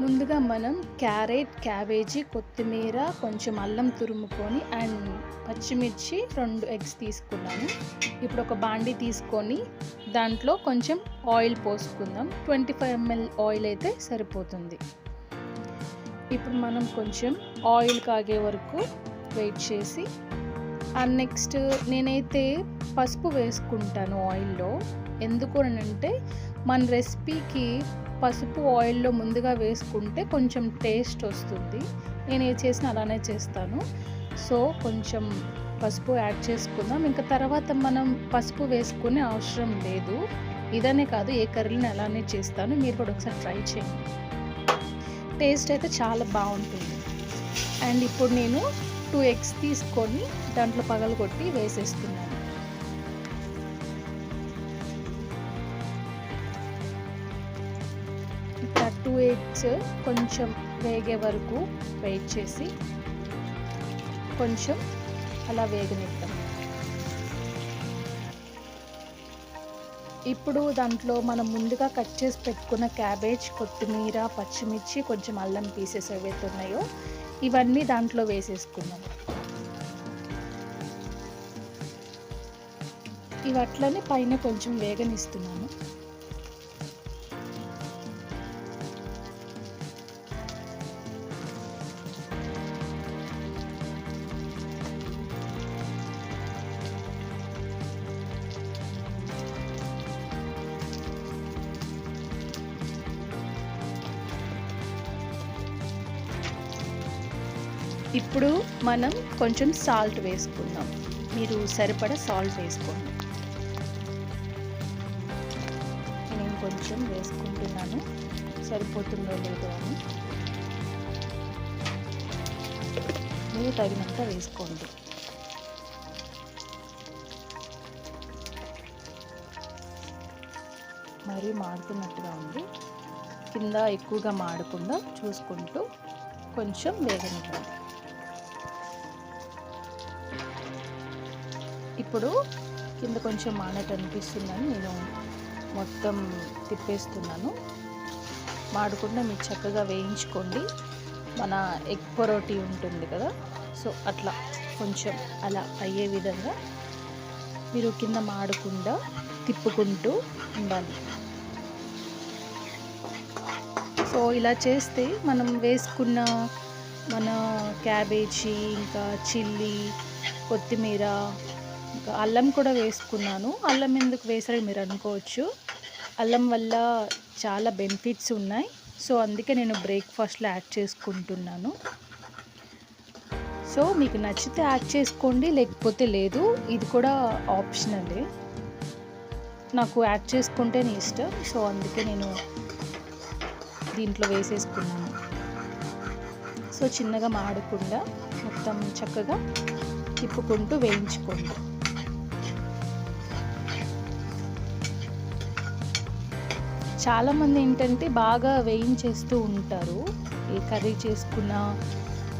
ముందుగా మనం carrot cabbage కొత్తిమీర కొంచెం అల్లం తురుముకొని అండ్ పచ్చిమిర్చి రెండు ఎగ్స్ తీసుకున్నాను ఇప్పుడు ఒక బాండి తీసుకొని దాంట్లో కొంచెం ఆయిల్ పోసుకుందాం. ట్వంటీ ఫైవ్ ఎంఎల్ ఆయిల్ అయితే సరిపోతుంది. ఇప్పుడు మనం కొంచెం ఆయిల్ కాగే వరకు వెయిట్ చేసి నెక్స్ట్ నేనైతే పసుపు వేసుకుంటాను ఆయిల్లో ఎందుకు అంటే మన రెసిపీకి పసుపు ఆయిల్లో ముందుగా వేసుకుంటే కొంచెం టేస్ట్ వస్తుంది. నేను ఏ చేసినా అలానే చేస్తాను. సో కొంచెం పసుపు యాడ్ చేసుకుందాం. ఇంకా తర్వాత మనం పసుపు వేసుకునే అవసరం లేదు. ఇదనే కాదు ఏ కర్రీని అలానే చేస్తాను. మీరు కూడా ఒకసారి ట్రై చేయండి. టేస్ట్ అయితే చాలా బాగుంటుంది. అండ్ ఇప్పుడు నేను టూ ఎగ్స్ తీసుకొని దాంట్లో పగలగొట్టి వేసేస్తున్నాను. ఇట్లా టూ ఎగ్స్ కొంచెం వేగే వరకు వెయిట్ చేసి కొంచెం అలా వేగనిద్దాం. ఇప్పుడు దాంట్లో మనం ముందుగా కట్ చేసి పెట్టుకున్న క్యాబేజ్ కొత్తిమీర పచ్చిమిర్చి కొంచెం అల్లం పీసెస్ ఏవైతే ఉన్నాయో ఇవన్నీ దాంట్లో వేసేసుకున్నాం ఇవి అట్లనే పైన కొంచెం వేగనిస్తున్నాను. ఇప్పుడు మనం కొంచెం సాల్ట్ వేసుకుందాం. మీరు సరిపడ సాల్ట్ వేసుకోండి. నేను కొంచెం వేసుకుంటున్నాను. సరిపోతుందో లేదో అని. మీరు తగినంత వేసుకోండి. మరీ మాడుతున్నట్టుగా ఉంది. కింద ఎక్కువగా మాడకుండా చూసుకుంటూ కొంచెం వేగనివ్వండి. ఇప్పుడు కింద కొంచెం మానట్టు అనిపిస్తుందని నేను మొత్తం తిప్పేస్తున్నాను. మాడకుండా మీరు చక్కగా వేయించుకోండి. మన ఎగ్ పొరోటీ ఉంటుంది కదా? సో అట్లా కొంచెం అలా అయ్యే విధంగా మీరు కింద మాడకుండా తిప్పుకుంటూ ఉండాలి. సో ఇలా చేస్తే మనం వేసుకున్న మన క్యాబేజీ ఇంకా చిల్లీ కొత్తిమీర ఇంకా అల్లం కూడా వేసుకున్నాను. అల్లం ఎందుకు వేసారని మీరు అనుకోవచ్చు. అల్లం వల్ల చాలా బెనిఫిట్స్ ఉన్నాయి. సో అందుకే నేను బ్రేక్ఫాస్ట్లో యాడ్ చేసుకుంటున్నాను. సో మీకు నచ్చితే యాడ్ చేసుకోండి లేకపోతే లేదు. ఇది కూడా ఆప్షనలే. నాకు యాడ్ చేసుకుంటేనే ఇష్టం. సో అందుకే నేను దీంట్లో వేసేసుకున్నాను. సో చిన్నగా మాడకుండా మొత్తం చక్కగా తిప్పుకుంటూ వేయించుకోండి. చాలామంది ఏంటంటే బాగా వేయించేస్తూ ఉంటారు. ఏ కర్రీ చేసుకున్నా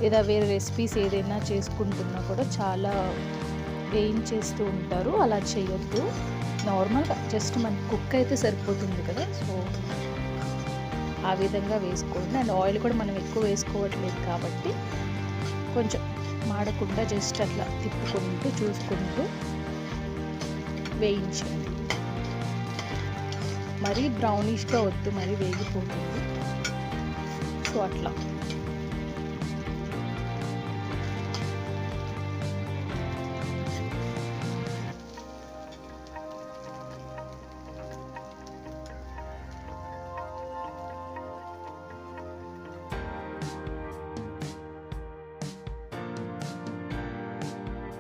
లేదా వేరే రెసిపీస్ ఏదైనా చేసుకుంటున్నా కూడా చాలా వేయించేస్తూ ఉంటారు. అలా చేయొద్దు. నార్మల్గా జస్ట్ మన కుక్ అయితే సరిపోతుంది కదా. సో ఆ విధంగా వేసుకోండి. అండ్ ఆయిల్ కూడా మనం ఎక్కువ వేసుకోవట్లేదు కాబట్టి కొంచెం మాడకుండా జస్ట్ అట్లా తిప్పుకుంటూ చూసుకుంటూ వేయించండి మరీ బ్రౌనిష్గా వద్దు మరీ వేగిపోతుంది. సో అట్లా.